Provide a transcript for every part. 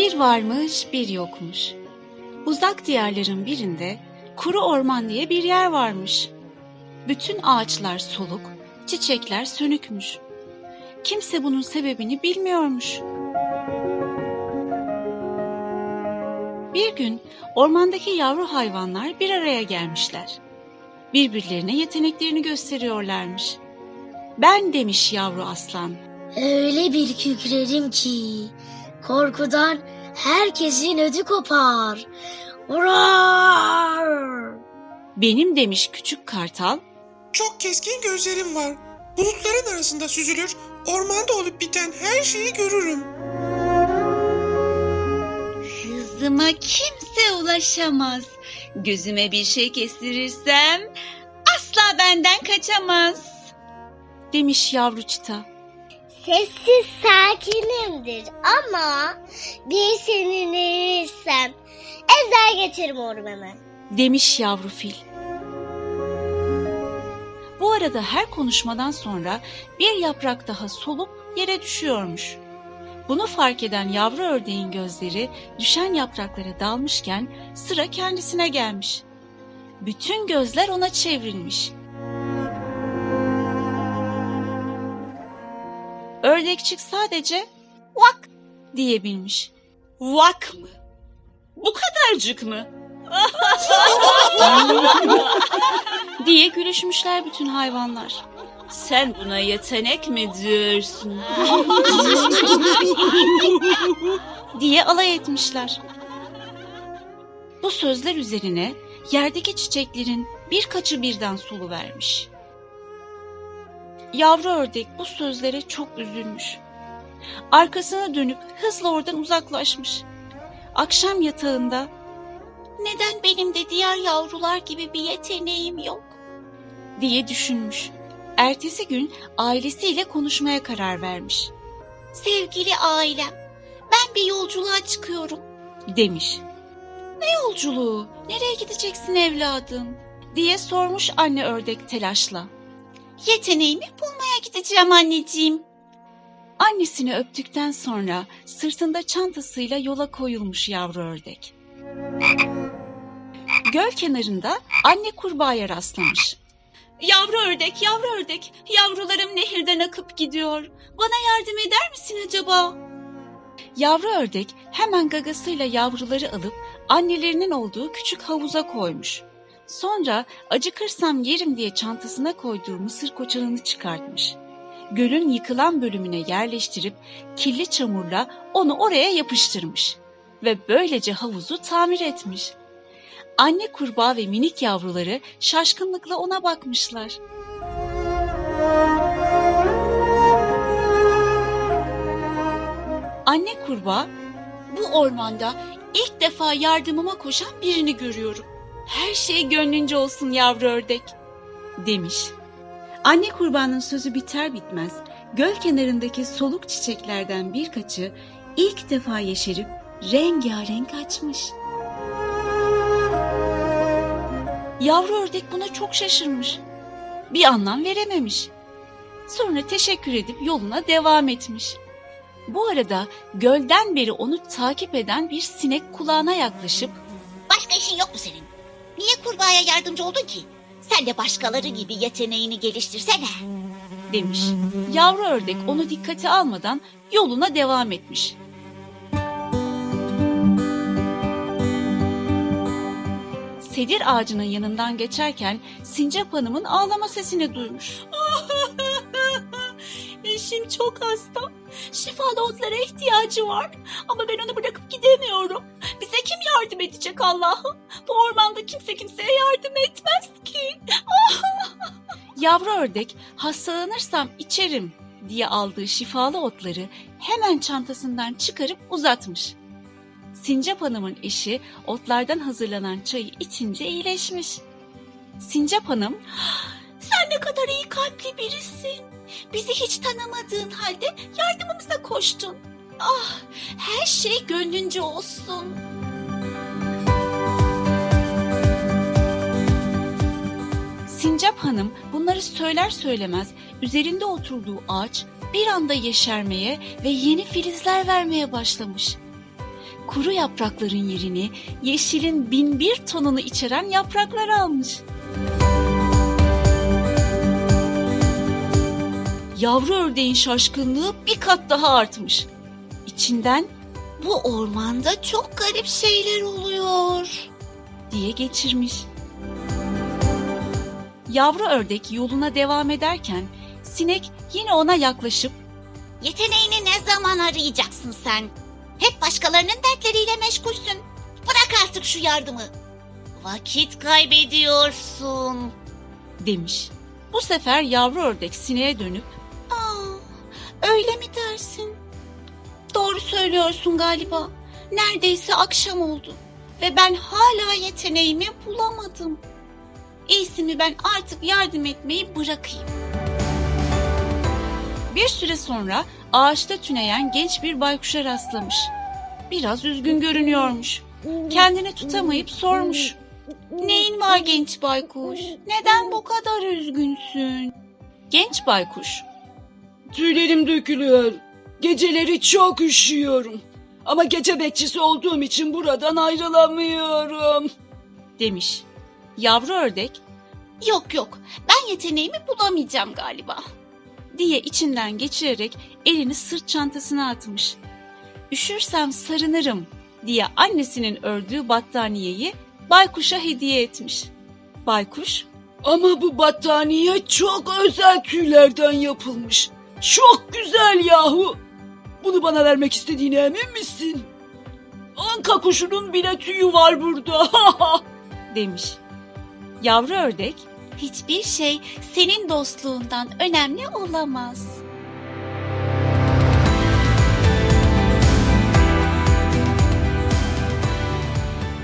Bir varmış bir yokmuş. Uzak diyarların birinde kuru orman diye bir yer varmış. Bütün ağaçlar soluk, çiçekler sönükmüş. Kimse bunun sebebini bilmiyormuş. Bir gün ormandaki yavru hayvanlar bir araya gelmişler. Birbirlerine yeteneklerini gösteriyorlarmış. Ben demiş yavru aslan. Öyle bir kükrerim ki korkudan herkesin ödü kopar. Urar! Benim demiş küçük kartal. Çok keskin gözlerim var. Bulutların arasında süzülür, ormanda olup biten her şeyi görürüm. Hızıma kimse ulaşamaz. Gözüme bir şey kestirirsem asla benden kaçamaz. Demiş yavru çita. Sessiz sakinimdir ama bir sinirlenirsem ezer geçerim ormanı. Demiş yavru fil. Bu arada her konuşmadan sonra bir yaprak daha solup yere düşüyormuş. Bunu fark eden yavru ördeğin gözleri düşen yapraklara dalmışken sıra kendisine gelmiş. Bütün gözler ona çevrilmiş. Ördekçik sadece vak diyebilmiş. Vak mı? Bu kadarcık mı? diye gülüşmüşler bütün hayvanlar. Sen buna yetenek mi diyorsun? diye alay etmişler. Bu sözler üzerine yerdeki çiçeklerin birkaçı birden sulu vermiş. Yavru ördek bu sözlere çok üzülmüş. Arkasına dönüp hızla oradan uzaklaşmış. Akşam yatağında neden benim de diğer yavrular gibi bir yeteneğim yok? diye düşünmüş. Ertesi gün ailesiyle konuşmaya karar vermiş. Sevgili ailem, ben bir yolculuğa çıkıyorum demiş. Ne yolculuğu? Nereye gideceksin evladım? diye sormuş anne ördek telaşla. Yeteneğimi bulmaya gideceğim anneciğim. Annesini öptükten sonra sırtında çantasıyla yola koyulmuş yavru ördek. Göl kenarında anne kurbağaya rastlamış. Yavru ördek, yavru ördek, yavrularım nehirden akıp gidiyor. Bana yardım eder misin acaba? Yavru ördek hemen gagasıyla yavruları alıp annelerinin olduğu küçük havuza koymuş. Sonra acıkırsam yerim diye çantasına koyduğu mısır koçanını çıkartmış. Gölün yıkılan bölümüne yerleştirip kirli çamurla onu oraya yapıştırmış ve böylece havuzu tamir etmiş. Anne kurbağa ve minik yavruları şaşkınlıkla ona bakmışlar. Anne kurbağa, bu ormanda ilk defa yardımıma koşan birini görüyorum. Her şey gönlünce olsun yavru ördek, demiş. Anne kurbağanın sözü biter bitmez, göl kenarındaki soluk çiçeklerden birkaçı ilk defa yeşerip rengarenk açmış. Yavru ördek buna çok şaşırmış. Bir anlam verememiş. Sonra teşekkür edip yoluna devam etmiş. Bu arada gölden beri onu takip eden bir sinek kulağına yaklaşıp Başka işin yok mu senin? Niye kurbağaya yardımcı oldun ki? Sen de başkaları gibi yeteneğini geliştirsene. demiş. Yavru ördek onu dikkate almadan yoluna devam etmiş. Sedir ağacının yanından geçerken Sincap Hanım'ın ağlama sesini duymuş. Eşim çok hasta. Şifalı otlara ihtiyacı var. Ama ben onu bırakıp gidemiyorum. Yardım edecek Allah'ım? Bu ormanda kimse kimseye yardım etmez ki. Yavru ördek hastalanırsam içerim diye aldığı şifalı otları hemen çantasından çıkarıp uzatmış. Sincap Hanım'ın eşi otlardan hazırlanan çayı içince iyileşmiş. Sincap Hanım, sen ne kadar iyi kalpli birisin. Bizi hiç tanımadığın halde yardımımıza koştun. Ah, her şey gönlünce olsun. Hanım bunları söyler söylemez üzerinde oturduğu ağaç bir anda yeşermeye ve yeni filizler vermeye başlamış. kuru yaprakların yerini yeşilin bin bir tonunu içeren yapraklar almış. Yavru ördeğin şaşkınlığı bir kat daha artmış. İçinden Bu ormanda çok garip şeyler oluyor. diye geçirmiş. Yavru ördek yoluna devam ederken sinek yine ona yaklaşıp Yeteneğini ne zaman arayacaksın sen? Hep başkalarının dertleriyle meşgulsün. Bırak artık şu yardımı. Vakit kaybediyorsun. demiş. Bu sefer yavru ördek sineğe dönüp Aa, öyle mi dersin? Doğru söylüyorsun galiba. Neredeyse akşam oldu ve ben hala yeteneğimi bulamadım. İyisi mi ben artık yardım etmeyi bırakayım. bir süre sonra ağaçta tüneyen genç bir baykuşa rastlamış. Biraz üzgün görünüyormuş. Kendini tutamayıp sormuş. Neyin var genç baykuş? Neden bu kadar üzgünsün? Genç baykuş Tüylerim dökülüyor. Geceleri çok üşüyorum. Ama gece bekçisi olduğum için buradan ayrılamıyorum. demiş. Yavru ördek Yok yok ben yeteneğimi bulamayacağım galiba. diye içinden geçirerek elini sırt çantasına atmış. Üşürsem sarınırım diye annesinin ördüğü battaniyeyi baykuşa hediye etmiş. Baykuş Ama bu battaniye çok özel tüylerden yapılmış. Çok güzel yahu. Bunu bana vermek istediğine emin misin? Anka kuşunun bile tüyü var burada. demiş. Yavru ördek Hiçbir şey senin dostluğundan önemli olamaz.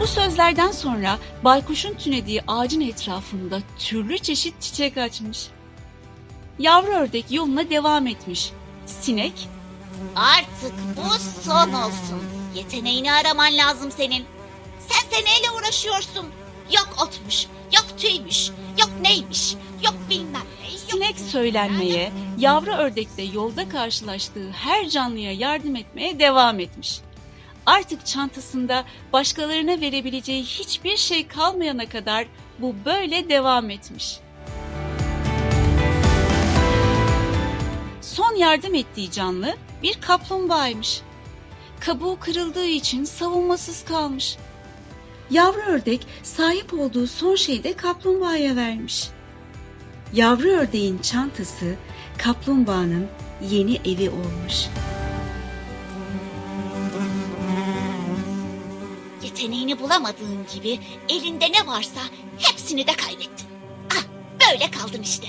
Bu sözlerden sonra baykuşun tünediği ağacın etrafında türlü çeşit çiçek açmış. Yavru ördek yoluna devam etmiş. Sinek Artık bu son olsun. Yeteneğini araman lazım senin. Sen seneyle uğraşıyorsun. Yok otmuş, yok tüymüş, yok neymiş, yok bilmem ne. Yok... sinek söylenmeye, yavru ördek de yolda karşılaştığı her canlıya yardım etmeye devam etmiş. Artık çantasında başkalarına verebileceği hiçbir şey kalmayana kadar bu böyle devam etmiş. Son yardım ettiği canlı bir kaplumbağaymış. Kabuğu kırıldığı için savunmasız kalmış. Yavru ördek sahip olduğu son şeyi de kaplumbağaya vermiş. Yavru ördeğin çantası kaplumbağanın yeni evi olmuş. Yeteneğini bulamadığın gibi elinde ne varsa hepsini de kaybettin. Ah böyle kaldın işte.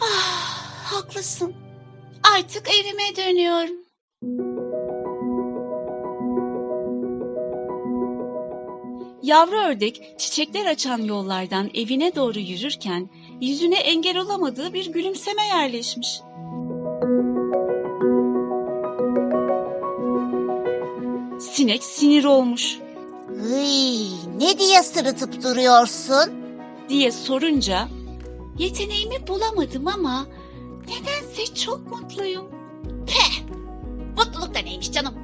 Ah haklısın. Artık evime dönüyorum. Yavru ördek çiçekler açan yollardan evine doğru yürürken yüzüne engel olamadığı bir gülümseme yerleşmiş. Sinek sinir olmuş Hıy, ne diye sırıtıp duruyorsun? diye sorunca Yeteneğimi bulamadım ama nedense çok mutluyum. Peh! Mutluluk da neymiş canım?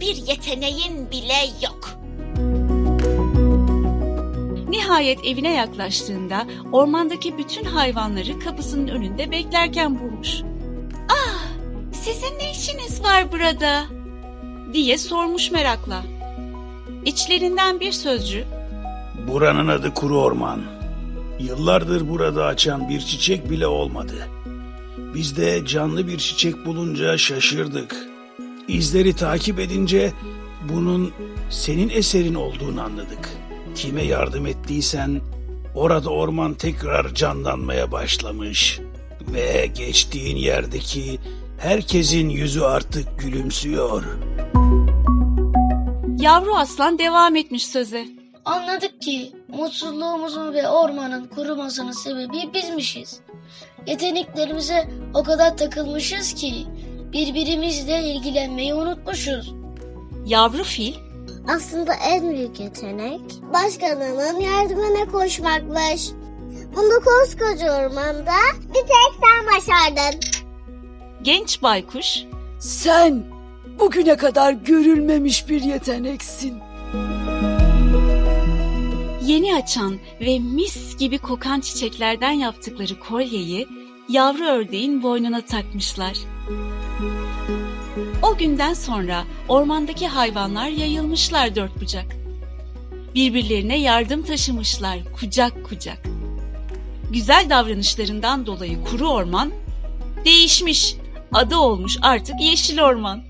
Bir yeteneğin bile yok. Nihayet evine yaklaştığında ormandaki bütün hayvanları kapısının önünde beklerken bulmuş. Ah, Sizin ne işiniz var burada? diye sormuş merakla. İçlerinden bir sözcü Buranın adı Kuru Orman. Yıllardır burada açan bir çiçek bile olmadı. Biz de canlı bir çiçek bulunca şaşırdık. İzleri takip edince bunun senin eserin olduğunu anladık. Kime yardım ettiysen orada orman tekrar canlanmaya başlamış. Ve geçtiğin yerdeki herkesin yüzü artık gülümsüyor. yavru aslan devam etmiş söze. Anladık ki mutsuzluğumuzun ve ormanın kurumasının sebebi bizmişiz. Yeteneklerimize o kadar takılmışız ki birbirimizle ilgilenmeyi unutmuşuz. Yavru fil Aslında en büyük yetenek başkalarının yardımına koşmakmış. Bunu koskoca ormanda bir tek sen başardın. genç baykuş Sen bugüne kadar görülmemiş bir yeteneksin. Yeni açan ve mis gibi kokan çiçeklerden yaptıkları kolyeyi yavru ördeğin boynuna takmışlar. O günden sonra ormandaki hayvanlar yayılmışlar dört bucak. Birbirlerine yardım taşımışlar kucak kucak. Güzel davranışlarından dolayı kuru orman değişmiş. Adı olmuş artık yeşil orman.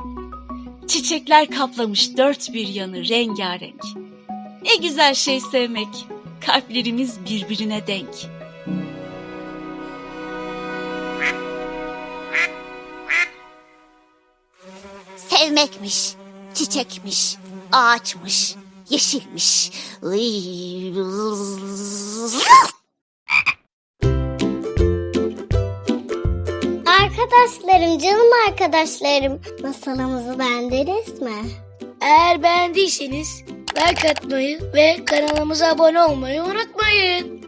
Çiçekler kaplamış dört bir yanı rengarenk. Ne güzel şey sevmek. Kalplerimiz birbirine denk. Sevmekmiş, çiçekmiş, ağaçmış, yeşilmiş. Iy. Arkadaşlarım, canım arkadaşlarım. Masalımızı beğendiniz mi? Eğer beğendiyseniz like atmayı ve kanalımıza abone olmayı unutmayın.